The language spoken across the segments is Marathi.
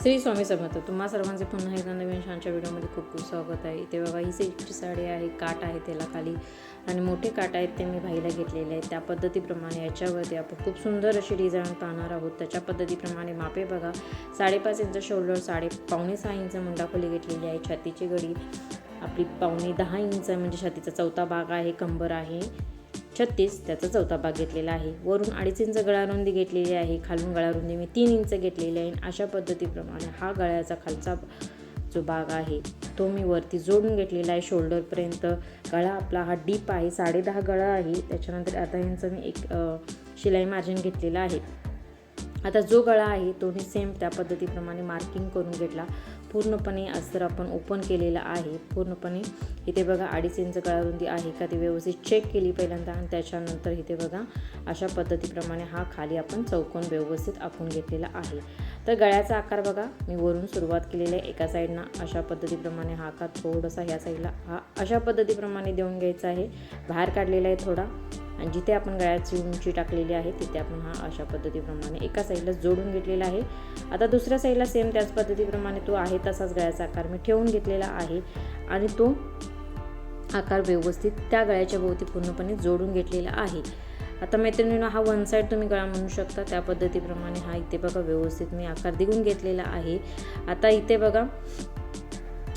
श्री स्वामी समर्थ तुम्हा सर्वांचे पुन्हा एकदा नवीन छानच्या व्हिडिओमध्ये खूप खूप स्वागत आहे. इथे बघा ही सिल्कची साडी आहे काट आहे त्याला खाली. आणि मोठे काट आहेत ते मी भाईला घेतलेले आहेत. त्या पद्धतीप्रमाणे याच्यावरती आपण खूप सुंदर अशी डिझाईन पाहणार आहोत. त्याच्या पद्धतीप्रमाणे मापे बघा. साडेपाच इंच शोल्डर साडे पावणे सहा इंच मुंडाखोली घेतलेली आहे. छातीची गडी आपली पावणे दहा इंच म्हणजे छातीचा चौथा भाग आहे कंबर आहे. छत्तीस त्याचा चौथा भाग घेतलेला आहे. वरून अडीच इंच गळारुंदी घेतलेली आहे. खालून गळारुंदी मी तीन इंच घेतलेली आहे. अशा पद्धतीप्रमाणे हा गळ्याचा खालचा जो भाग आहे तो मी वरती जोडून घेतलेला आहे शोल्डरपर्यंत गळा आपला हा डीप आहे साडेदहा गळा आहे. त्याच्यानंतर अर्धा इंच मी एक शिलाई मार्जिन घेतलेला आहे. आता जो गळा आहे तो मी सेम त्या पद्धतीप्रमाणे मार्किंग करून घेतला. पूर्णपणे अस्तर आपण ओपन केलेला आहे. पूर्णपणे इथे बघा अडीच इंच गळारुंदी आहे. का ती व्यवस्थित चेक केली पहिल्यांदा आणि त्याच्यानंतर इथे बघा अशा पद्धतीप्रमाणे हा खाली आपण चौकोन व्यवस्थित आखून घेतलेला आहे. तर गळ्याचा आकार बघा. मी वरून सुरुवात केलेली आहे एका साईडनं. अशा पद्धतीप्रमाणे हा आकार थोडासा ह्या साईडला हा अशा पद्धतीप्रमाणे देऊन घ्यायचा आहे. बाहेर काढलेला आहे थोडा. आणि जिथे आपण गळ्याची उंची टाकलेली आहे तिथे आपण हा अशा पद्धतीप्रमाणे एका साईडला जोडून घेतलेला आहे. आता दुसऱ्या साईडला सेम त्याच पद्धतीप्रमाणे तो आहे तसाच गळ्याचा आकार मी ठेवून घेतलेला आहे. आणि तो आकार व्यवस्थित त्या गळ्याच्या भोवती पूर्णपणे जोडून घेतलेला आहे. आता मैत्रिणीनं हा वन साईड तुम्ही गळा म्हणू शकता. त्या पद्धतीप्रमाणे हा इथे बघा व्यवस्थित मी आकार दिघून घेतलेला आहे. आता इथे बघा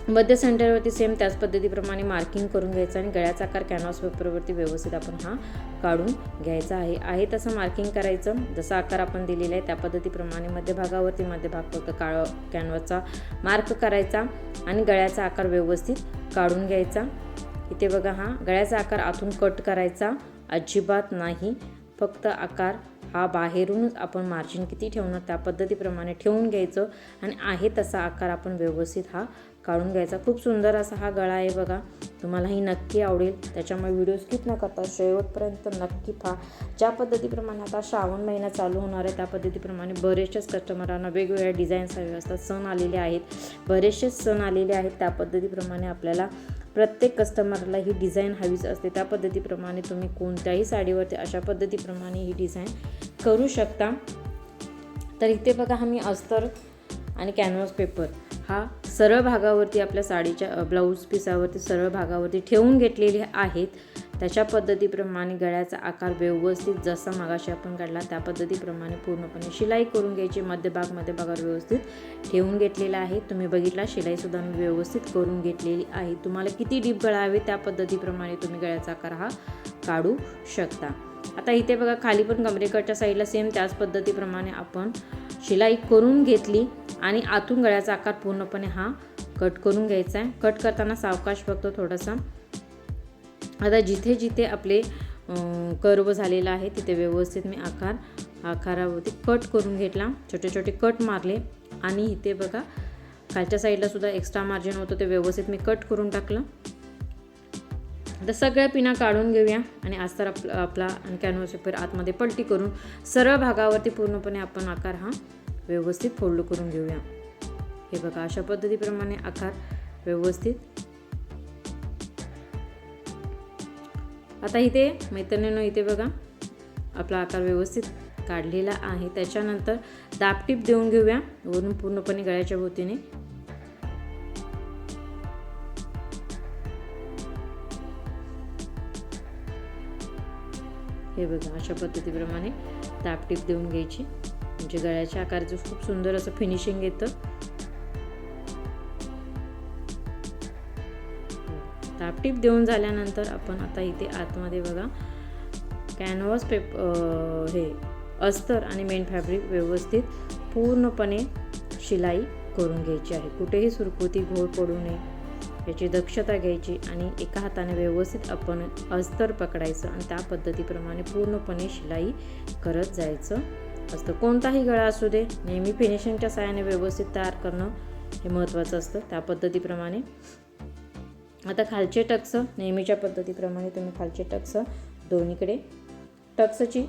मध्य सेंटरवरती सेम त्याच पद्धतीप्रमाणे मार्किंग करून घ्यायचं आणि गळ्याचा आकार कॅनव्हास पेपरवरती व्यवस्थित आपण हा काढून घ्यायचा आहे. आहे तसं मार्किंग करायचं. जसा आकार आपण दिलेला आहे त्या पद्धतीप्रमाणे मध्यभागावरती मध्यभाग फक्त काळ कॅनव्हासचा मार्क करायचा आणि गळ्याचा आकार व्यवस्थित काढून घ्यायचा. इथे बघा हा गळ्याचा आकार आतून कट करायचा. अजिबात नाही. फक्त आकार हा बाहेरूनच आपण मार्जिन किती ठेवणार त्या पद्धतीप्रमाणे ठेवून घ्यायचं आणि आहे तसा आकार आपण व्यवस्थित हा काढून घ्यायचा. खूप सुंदर असा हा गळा आहे बघा. तुम्हालाही नक्की आवडेल. त्याच्यामुळे व्हिडिओ स्किप न करता शेवटपर्यंत नक्की पहा. ज्या पद्धतीप्रमाणे आता श्रावण महिना चालू होणार आहे त्या पद्धतीप्रमाणे बरेचसेच कस्टमरांना वेगवेगळ्या डिझाईन्स हवे असतात सण आलेले आहेत. बरेचसेच सण आलेले आहेत. त्या पद्धतीप्रमाणे आपल्याला प्रत्येक कस्टमरला ही डिझाईन हवीच असते. त्या पद्धतीप्रमाणे तुम्ही कोणत्याही साडीवरती अशा पद्धतीप्रमाणे ही डिझाईन करू शकता. तर इथे बघा हा मी अस्तर आणि कॅनव्हास पेपर हा सरळ भागावरती आपल्या साडीच्या ब्लाऊज पिसावरती सरळ भागावरती ठेवून घेतलेले आहेत. त्याच्या पद्धतीप्रमाणे गळ्याचा आकार व्यवस्थित जसा मागाशी आपण काढला त्या पद्धतीप्रमाणे पूर्णपणे शिलाई करून घ्यायची. मध्यभाग मध्यभागावर व्यवस्थित ठेवून घेतलेला आहे. तुम्ही बघितला शिलाईसुद्धा मी व्यवस्थित करून घेतलेली आहे. तुम्हाला किती डीप गळा हवे त्या पद्धतीप्रमाणे तुम्ही गळ्याचा आकार हा काढू शकता. आता इथे बघा खाली पण कमरेकडच्या साईडला सेम त्याच पद्धतीप्रमाणे आपण शिलाई करून घेतली आणि आतून गळ्याचा आकार पूर्णपणे हा कट करून घ्यायचा आहे. कट करताना सावकाश फक्त थोडासा आता जिथे जिथे आपले कर्व झालेला आहे तिथे व्यवस्थित मी आकार आकारावरती कट करून घेतला. छोटे छोटे कट मारले. आणि इथे बघा खालच्या साईडला सुद्धा एक्स्ट्रा मार्जिन होतं ते व्यवस्थित मी कट करून टाकलं. आता सगळ्या पिना काढून घेऊया. आणि आज तर आपला आपला आणि कॅनव्हास पेपर आतमध्ये पलटी करून सरळ भागावरती पूर्णपणे आपण आकार हा व्यवस्थित फोल्ड करून घेऊया. हे बघा अशा पद्धतीप्रमाणे आकार व्यवस्थित आता इथे मैत्रिणीनं इथे बघा आपला आकार व्यवस्थित काढलेला आहे. त्याच्यानंतर दापटीप देऊन घेऊया. वरून पूर्णपणे गळ्याच्या भोवतीने. हे बघा अशा पद्धतीप्रमाणे दापटीप देऊन घ्यायची. म्हणजे गळ्याच्या आकाराचं खूप सुंदर असं फिनिशिंग येतं. दापटीप देऊन झाल्यानंतर आपण आता इथे आतमध्ये बघा. कॅनव्हास पेप हे अस्तर आणि मेन फॅब्रिक व्यवस्थित पूर्णपणे शिलाई करून घ्यायची आहे. कुठेही सुरकुती घोळ पडू नये. याची दक्षता घ्यायची आणि एका हाताने व्यवस्थित आपण अस्तर पकडायचं आणि त्या पद्धतीप्रमाणे पूर्णपणे शिलाई करत जायचं असतं. कोणताही गळा असू दे नेहमी फिनिशिंगच्या साहाय्याने व्यवस्थित तयार करणं हे महत्त्वाचं असतं. त्या पद्धतीप्रमाणे आता खालचे टक्स नेहमीच्या पद्धतीप्रमाणे तुम्ही खालचे टक्स दोन्हीकडे. टक्सची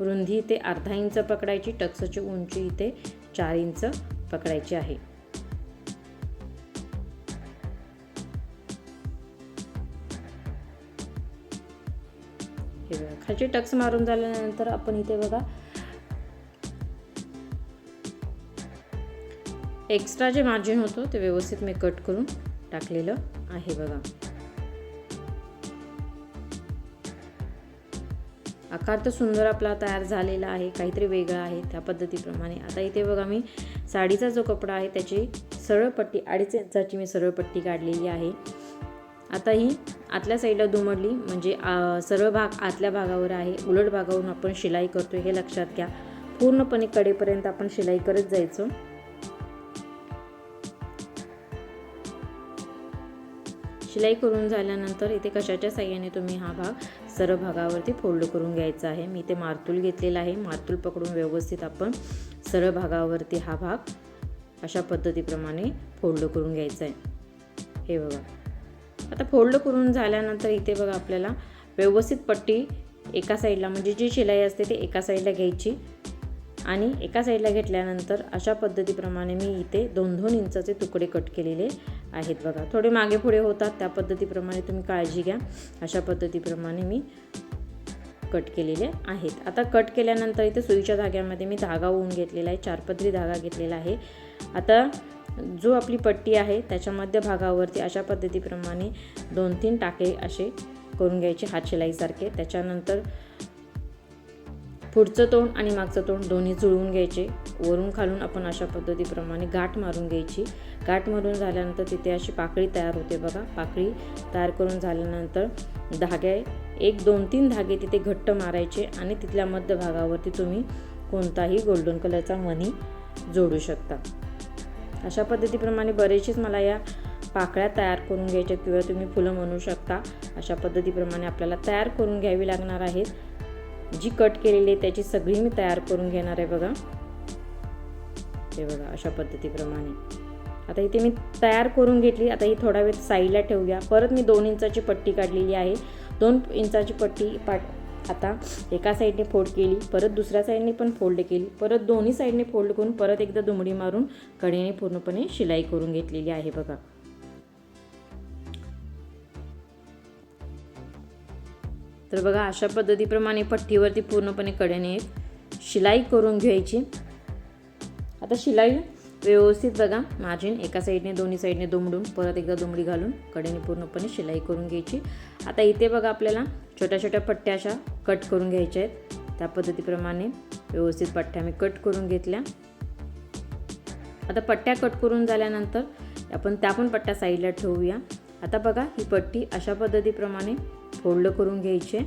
रुंदी इथे अर्धा इंच पकडायची टक्सची उंची इथे चार इंच पकडायची आहे. हे खालचे टक्स मारून झाल्यानंतर आपण इथे बघा एक्स्ट्रा जे मार्जिन होतं ते व्यवस्थित मी कट करून टाकलेलं आहे बघा. आकार तर सुंदर आपला तयार झालेला आहे काहीतरी वेगळा आहे त्या पद्धतीप्रमाणे. आता इथे बघा मी साडीचा जो कपडा आहे त्याची सरळ पट्टी अडीच इंचाची मी सरळ पट्टी काढलेली आहे. आता ही आतल्या साईडला दुमडली म्हणजे सरळ भाग आतल्या भागावर आहे. उलट भागावरून आपण शिलाई करतो हे लक्षात घ्या. पूर्णपणे कडेपर्यंत आपण शिलाई करत जायचो. शिलाई करून झाल्यानंतर इथे कशाच्या साह्याने तुम्ही हा भाग सरळ भागावरती फोल्ड करून घ्यायचा आहे. मी ते मारतूल घेतलेला आहे. मारतूल पकडून व्यवस्थित आपण सरळ भागावरती हा भाग अशा पद्धतीप्रमाणे फोल्ड करून घ्यायचा आहे. हे बघा. आता फोल्ड करून झाल्यानंतर इथे बघा आपल्याला व्यवस्थित पट्टी एका साईडला म्हणजे जी शिलाई असते ती एका साईडला घ्यायची आणि एका साईडला घेतल्यानंतर अशा पद्धतीप्रमाणे मी इथे दोन दोन इंचाचे तुकडे कट केलेले आहेत बघा. थोडे मागे पुढे होतात त्या पद्धतीप्रमाणे तुम्ही काळजी घ्या. अशा पद्धतीप्रमाणे मी कट केलेले आहेत. आता कट केल्यानंतर इथे सुईच्या धाग्यामध्ये मी धागा ओवून घेतलेला आहे. चारपदरी धागा घेतलेला आहे. आता जो आपली पट्टी आहे त्याच्या मध्यभागावरती अशा पद्धतीप्रमाणे दोन तीन टाके असे करून घ्यायचे. हात शिलाईसारखे त्याच्यानंतर पुढचं तोंड आणि मागचं तोंड दोन्ही जुळवून घ्यायचे. वरून खालून आपण अशा पद्धतीप्रमाणे गाठ मारून घ्यायची. गाठ मारून झाल्यानंतर तिथे अशी पाकळी तयार होते बघा. पाकळी तयार करून झाल्यानंतर धागे एक दोन तीन धागे तिथे घट्ट मारायचे आणि तिथल्या मध्यभागावरती तुम्ही कोणताही गोल्डन कलरचा मनी जोडू शकता. अशा पद्धतीप्रमाणे बरेचसेच मला या पाकळ्या तयार करून घ्यायच्या किंवा तुम्ही फुलं म्हणू शकता. अशा पद्धतीप्रमाणे आपल्याला तयार करून घ्यावी लागणार आहेत. जी कट केलेली आहे त्याची सगळी मी तयार करून घेणार आहे बघा. हे बघा अशा पद्धतीप्रमाणे. आता इथे मी तयार करून घेतली. आता ही थोडा वेळ साईडला ठेवूया. परत मी दोन इंचाची पट्टी काढलेली आहे. दोन इंचाची पट्टी पाट आता एका साईडने फोल्ड केली परत दुसऱ्या साईडने पण फोल्ड केली. परत दोन्ही साईडने फोल्ड करून परत एकदा दुमडी मारून कडेने पूर्णपणे शिलाई करून घेतलेली आहे बघा. तर बघा अशा पद्धतीप्रमाणे पट्टीवरती पूर्णपणे कडेने शिलाई करून घ्यायची. आता शिलाई व्यवस्थित बघा मार्जिन एका साईडने दोन्ही साईडने दुमडून परत एकदा दुमडी घालून कडेने पूर्णपणे शिलाई करून घ्यायची. आता इथे बघा आपल्याला छोट्या छोट्या पट्ट्या अशा कट करून घ्यायच्या आहेत. त्या पद्धतीप्रमाणे व्यवस्थित पट्ट्या मी कट करून घेतल्या. आता पट्ट्या कट करून झाल्यानंतर आपण त्या पण पट्ट्या साईडला ठेवूया. आता बघा ही पट्टी अशा पद्धतीप्रमाणे फोल्ड करून घ्यायचे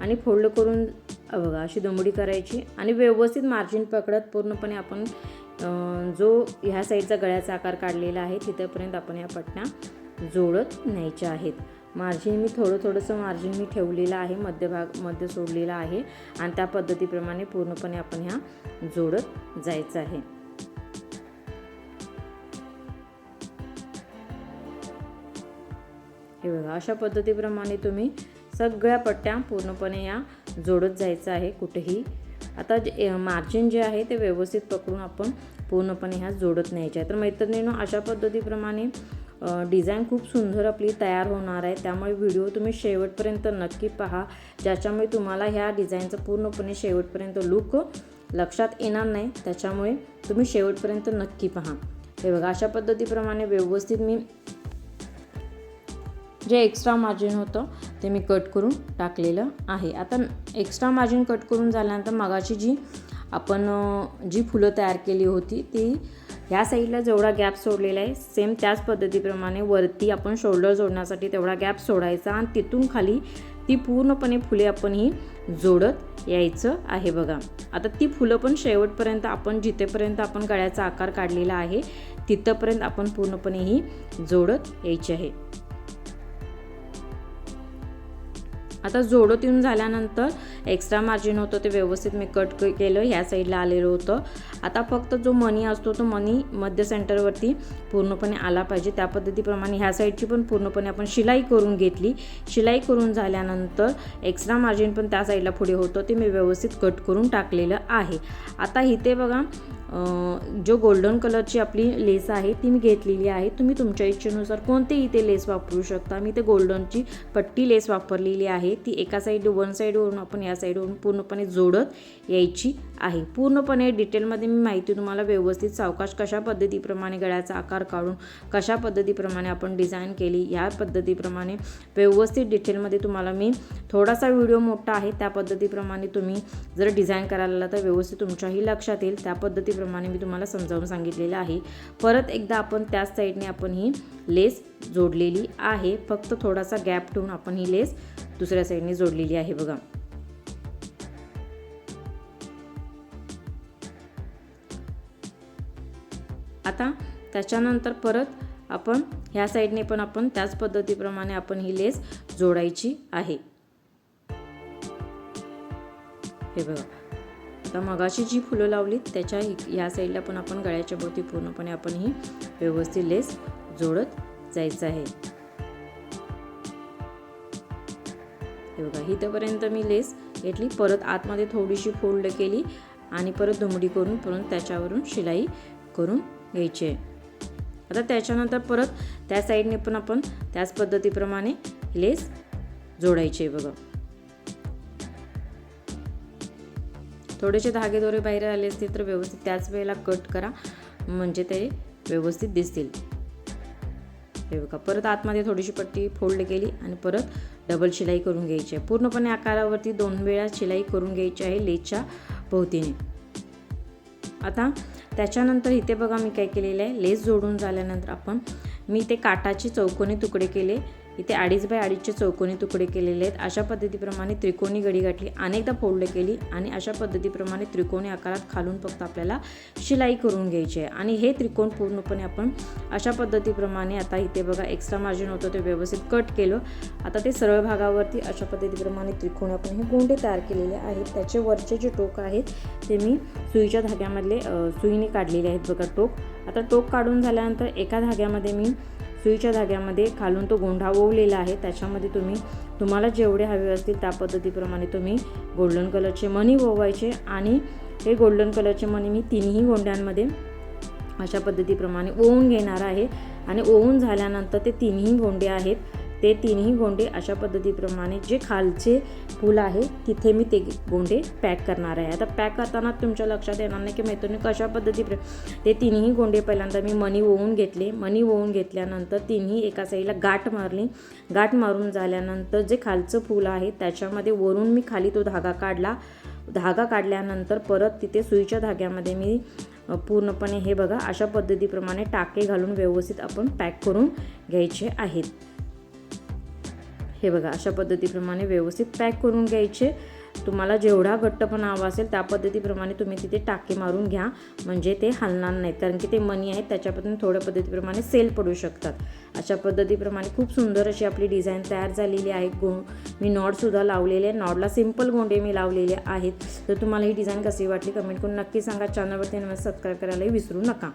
आणि फोल्ड करून बघा अशी दमडी करायची आणि व्यवस्थित मार्जिन पकडत पूर्णपणे आपण जो ह्या साईडचा गळ्याचा आकार काढलेला आहे तिथंपर्यंत आपण या पट्ट्या जोडत न्यायच्या आहेत. मार्जिन मी थोडं थोडंसं मार्जिन मी ठेवलेलं आहे मध्यभागमध्ये सोडलेलं आहे आणि त्या पद्धतीप्रमाणे पूर्णपणे आपण ह्या जोडत जायचं आहे. हे बघा अशा पद्धतीप्रमाणे तुम्ही सगळ्या पट्ट्या पूर्णपणे या जोडत जायचं आहे कुठेही. आता जे मार्जिन जे आहे ते व्यवस्थित पकडून आपण पूर्णपणे ह्या जोडत न्यायच्या आहे. तर मैत्रिणीनं अशा पद्धतीप्रमाणे डिझाईन खूप सुंदर आपली तयार होणार आहे. त्यामुळे व्हिडिओ तुम्ही शेवटपर्यंत नक्की पहा ज्याच्यामुळे तुम्हाला ह्या डिझाईनचं पूर्णपणे शेवटपर्यंत लुक लक्षात येणार नाही. त्याच्यामुळे तुम्ही शेवटपर्यंत नक्की पहा. हे बघा अशा पद्धतीप्रमाणे व्यवस्थित मी जे एक्स्ट्रा मार्जिन होतं ते मी कट करून टाकलेलं आहे. आता एक्स्ट्रा मार्जिन कट करून झाल्यानंतर मगाची जी आपण जी फुलं तयार केली होती ती ह्या साईडला जेवढा गॅप सोडलेला आहे सेम त्याच पद्धतीप्रमाणे वरती आपण शोल्डर जोडण्यासाठी तेवढा गॅप सोडायचा आणि तिथून खाली ती पूर्णपणे फुले आपण ही जोडत यायचं आहे बघा. आता ती फुलं पण शेवटपर्यंत आपण जिथेपर्यंत आपण गळ्याचा आकार काढलेला आहे तिथंपर्यंत आपण पूर्णपणे ही जोडत यायची आहे. आता जोडत येऊन झाल्यानंतर एक्स्ट्रा मार्जिन होतं ते व्यवस्थित मी कट केलं ह्या साईडला आलेलं होतं. आता फक्त जो मनी असतो तो मनी मध्य सेंटरवरती पूर्णपणे आला पाहिजे. त्या पद्धतीप्रमाणे ह्या साईडची पण पूर्णपणे आपण शिलाई करून घेतली. शिलाई करून झाल्यानंतर एक्स्ट्रा मार्जिन पण त्या साईडला पुढे होतं ते मी व्यवस्थित कट करून टाकलेलं आहे. आता इथे बघा जो गोल्डन कलरची आपली लेस आहे ती मी घेतलेली आहे. तुम्ही तुमच्या इच्छेनुसार कोणतेही इथे लेस वापरू शकता. मी ते गोल्डनची पट्टी लेस वापरलेली आहे. ती एका साईड वन साईडवरून आपण या साईडवरून पूर्णपणे जोडत यायची आहे. पूर्णपणे डिटेलमध्ये मी माहिती तुम्हाला व्यवस्थित सावकाश कशा पद्धतीप्रमाणे गळ्याचा आकार काढून कशा पद्धतीप्रमाणे आपण डिझाईन केली या पद्धतीप्रमाणे व्यवस्थित डिटेलमध्ये तुम्हाला मी थोडासा व्हिडिओ मोठा आहे. त्या पद्धतीप्रमाणे तुम्ही जर डिझाईन करायला आला तर व्यवस्थित तुमच्याही लक्षात येईल. त्या पद्धतीप्रमाणे मी तुम्हाला समजावून सांगितलेलं आहे. परत एकदा आपण त्याच साईडने आपण ही लेस जोडलेली आहे. फक्त थोडासा गॅप ठेवून आपण ही लेस दुसऱ्या साईडने जोडलेली आहे बघा. आता त्याच्यानंतर परत आपण ह्या साईडने पण आपण त्याच पद्धतीप्रमाणे आपण ही लेस जोडायची आहे. हे बघा. आता मगाशी जी फुलं लावली त्याच्या या साईडला पण आपण गळ्याच्या भोवती पूर्णपणे आपण ही व्यवस्थित लेस जोडत जायचं आहे. हे बघा इथंपर्यंत मी लेस घेतली परत आतमध्ये थोडीशी फोल्ड केली आणि परत दुमडी करून परत त्याच्यावरून शिलाई करून घ्यायची आहे. आता त्याच्यानंतर परत त्या साईडने पण आपण त्याच पद्धतीप्रमाणे लेस जोडायचे बघा. थोडेसे धागे दोरे बाहेर आले असतील तर व्यवस्थित त्याच वेळेला कट करा. म्हणजे ते व्यवस्थित दिसतील. हे बघा परत आतमध्ये थोडीशी पट्टी फोल्ड केली आणि परत डबल शिलाई करून घ्यायची आहे. पूर्णपणे आकारावरती दोन वेळा शिलाई करून घ्यायची आहे लेसच्या भोवतीने. आता त्याच्यानंतर इथे बघा मी काय केलेलं आहे. लेस जोडून झाल्यानंतर आपण मी ते काटाचे चौकोनी तुकडे केले. इथे अडीच बाय अडीचचे चौकोनी तुकडे केलेले आहेत. अशा पद्धतीप्रमाणे त्रिकोणी गडी गाठली अनेकदा फोल्ड केली आणि अशा पद्धतीप्रमाणे त्रिकोणी आकारात खालून फक्त आपल्याला शिलाई करून घ्यायची आहे. आणि हे त्रिकोण पूर्णपणे आपण अशा पद्धतीप्रमाणे आता इथे बघा एक्स्ट्रा मार्जिन होतं ते व्यवस्थित कट केलं. आता ते सरळ भागावरती अशा पद्धतीप्रमाणे त्रिकोण आपण हे गोंडे तयार केलेले आहेत. त्याचे वरचे जे टोक आहेत ते मी सुईच्या धाग्यामधले सुईने काढलेले आहेत बघा टोक. आता टोक काढून झाल्यानंतर एका धाग्यामध्ये मी सुईच्या धाग्यामध्ये खालून तो गोंडा ओवलेला आहे. त्याच्यामध्ये तुम्ही तुम्हाला जेवढे हवे असतील त्या पद्धतीप्रमाणे तुम्ही गोल्डन कलरचे मणी ओवायचे आणि हे गोल्डन कलरचे मणी मी तिन्ही गोंड्यांमध्ये अशा पद्धतीप्रमाणे ओवून घेणार आहे. आणि ओवून झाल्यानंतर ते तिन्ही गोंडे आहेत. ते तिन्ही गोंडे अशा पद्धतीप्रमाणे जे खालचे फूल आहे तिथे मी ते गोंडे पॅक करणार आहे. आता पॅक करताना तुमच्या लक्षात येणार नाही की मैत्रिणी कशा पद्धतीप्र ते तिन्ही गोंडे पहिल्यांदा मी मनी ओवून घेतले. मनी ओवून घेतल्यानंतर तिन्ही एका साईडला गाठ मारली. गाठ मारून झाल्यानंतर जे खालचं फूल आहे त्याच्यामध्ये वरून मी खाली तो धागा काढला. धागा काढल्यानंतर परत तिथे सुईच्या धाग्यामध्ये मी पूर्णपणे हे बघा अशा पद्धतीप्रमाणे टाके घालून व्यवस्थित आपण पॅक करून घ्यायचे आहेत. हे बघा अशा पद्धतीप्रमाणे व्यवस्थित पॅक करून घ्यायचे. तुम्हाला जेवढा घट्टपणा हवा असेल त्या पद्धतीप्रमाणे तुम्ही तिथे टाके मारून घ्या. म्हणजे ते हलणार नाहीत कारण की ते मनी आहेत त्याच्यापासून थोड्या पद्धतीप्रमाणे सेल पडू शकतात. अशा पद्धतीप्रमाणे खूप सुंदर अशी आपली डिझाईन तयार झालेली आहे. गो मी नॉडसुद्धा लावलेले आहे नॉडला सिंपल गोंडे मी लावलेले आहेत. तर तुम्हाला ही डिझाईन कशी वाटली कमेंट करून नक्की सांगा. चॅनलवरती सबस्क्राईब करायलाही विसरू नका.